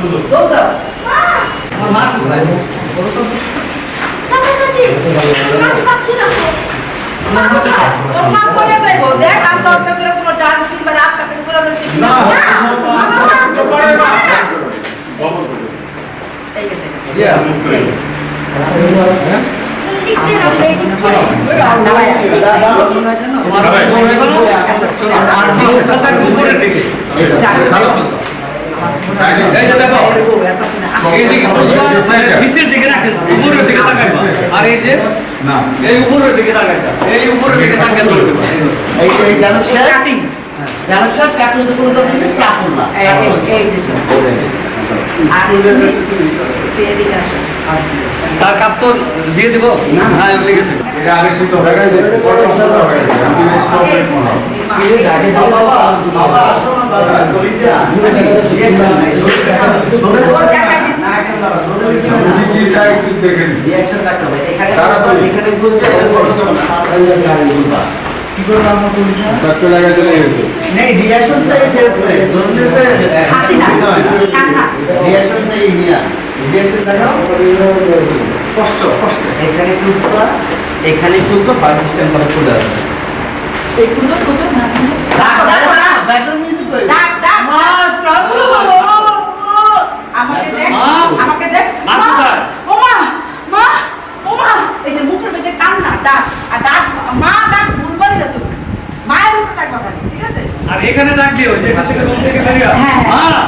তোমার উপরের দিকে এই যে দেখো এই দিকে নিচের দিকে রাখেন উপরের দিকে তাকাইবা আর এই যে না এই উপরের দিকে তাকাইবা এই উপরের দিকে তাকাই ধরতে এই এই জানো স্যার কাটিং জানো স্যার কাকুর তো কোনো দরকার নেই না এই এই যে আর এদিকে আসো তার কাপ তো দিয়ে দিব না। হ্যাঁ ঠিক আছে এটা আগে শীত হয়ে গেছে বড় অসুবিধা হয়ে গেছে আমি স্টপ এই, করব এই মা। বাবা বাবা আসো না বাবা দলিজা ওর টাকা দিচ্ছি। তুমি কি চাই কষ্ট কষ্ট। এখানে ফুটবা এখানে ফুটবা ফায়ার সিস্টেম করে। ফুটে আসবে আমাকে দেখ আমাকে দেখ। ওমা মা ওমা এই যে মুখের মধ্যে কান্না ডাক আর ডাক মা ডাক ভুলবাই তুমি মায়ের উপরে ডাক ঠিক আছে? আর এখানে ডাক দিও যে হাতে থেকে বেরিয়ে হ্যাঁ, হ্যাঁ।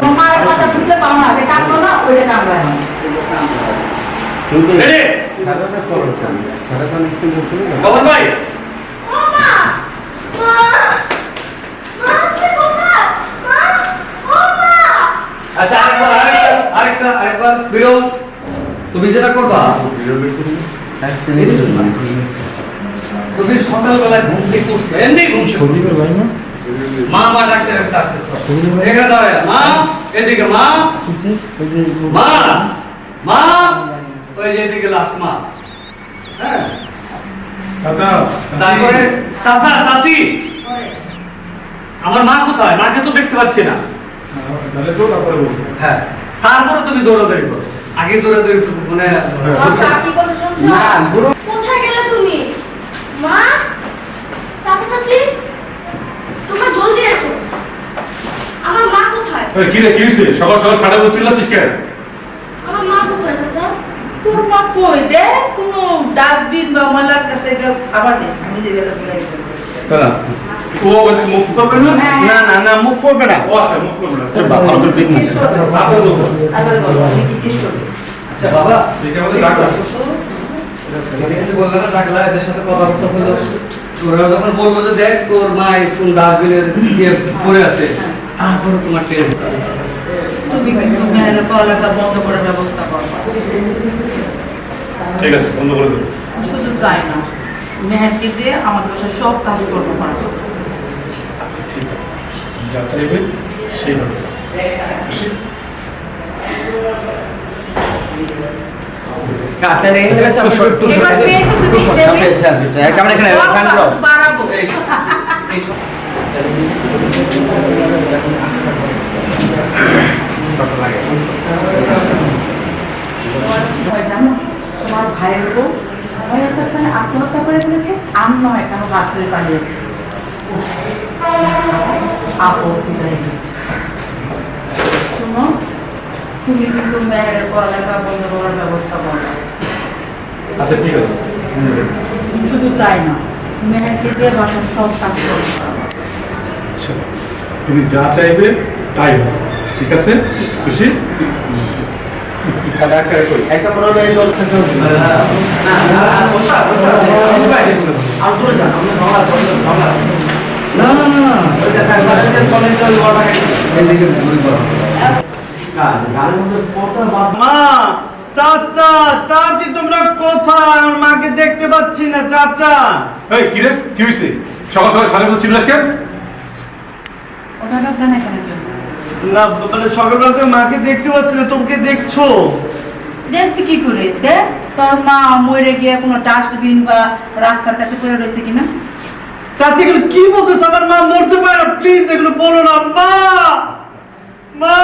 কথা না যে না ওইটা আচ্ছা আরেকবার আরেকটা আরেকবার বিরল তুমি যেটা করবা তুমি সকালবেলায় ঘুম থেকে উঠছো এমনি ঘুম মা মা ডাক্তার একটা আসতেছ এখানে দাঁড়ায় মা এদিকে মা। মা। মা। ওই যে এদিকে লাস্ট মা। হ্যাঁ। তারপরে চাচা চাচি। আমার মা কোথায়? মাকে তো দেখতে পাচ্ছি না। তারপরে হ্যাঁ। তারপরে তুমি দৌড়াদৌড়ি করো। আগে দৌড়াদৌড়ি মানে কি বলছো শুনছো? না গুরু কোথায় গেলে তুমি? মা চাচা চাচি তোমরা জলদি এসো আমার মা কোথায় এই কি রে কি হইছে সকাল সকাল সাড়ে বলছিস চিল্লাচ্ছিস কেন? আমার মা কোথায় চাচা? তোর মা কই দে? কোনো ডাস্টবিন বা ময়লার কাছে আবার দে। আমি যে এটা ফেলে গেছি দাদা ও বলে মুখ করবে না? না না না মুখ করবে না। ও আচ্ছা মুখ করবে না। তোর বাবা আমাকে ঠিক জিজ্ঞেস করবে। তারপর আবার বলো, আমি জিজ্ঞেস করবে। আচ্ছা বাবা দেখে আমাদের ডাকলা কিছু বললে না ডাকলা এদের সাথে কথাবার্তা হলো। ওরা যখন বলব যে দেখ তোর মা কোন ডাস্টবিনের দিয়ে পড়ে আছে। তারপরে তোমার টের তুমি কিন্তু মেয়ের পড়ালেখা বন্ধ করার ব্যবস্থা করবা ঠিক আছে বন্ধ করে দেবো। শুধু তাই না মেহেরকে দিয়ে আমাদের বাসায় সব কাজ করতে পারব ঠিক আছে। যা চাইবে সেই হবে। কাছে রেখে এবার পেয়েছ তুমি দেবে। ক্যামেরা এখানে ফ্যান দাও বাড়াবো এই এই সব ভয় জানো তোমার ভাইয়ের বউ আত্মহত্যা করে ফেলেছে নয় কেন হাত ধরে পালিয়েছে শোনো তুমি কিন্তু মেয়ের পড়ালেখা বন্ধ করার ব্যবস্থা করো আচ্ছা ঠিক আছে। শুধু তাই না মেয়েরকে দিয়ে বাসার সব কাজ করতে তুমি যা চাইবে তাই হবে ঠিক আছে খুশি চাচা চাচি তোমরা কোথায় আমার মাকে দেখতে পাচ্ছি না চাচা এই কি রে কি হইছে সকাল সকাল সাড়ে বলছিস চিল্লাস না মানে সকালবেলা মাকে দেখতে পাচ্ছি না তোমাকে দেখছ? দেখবি কি করে দেখ তোর মা মরে গিয়ে কোনো ডাস্টবিন বা রাস্তার কাছে পড়ে রয়েছে কিনা। চাচি এগুলো কি বলতেছ? আমার মা মরতে পারে না প্লিজ এগুলো বলো না। মা! মা!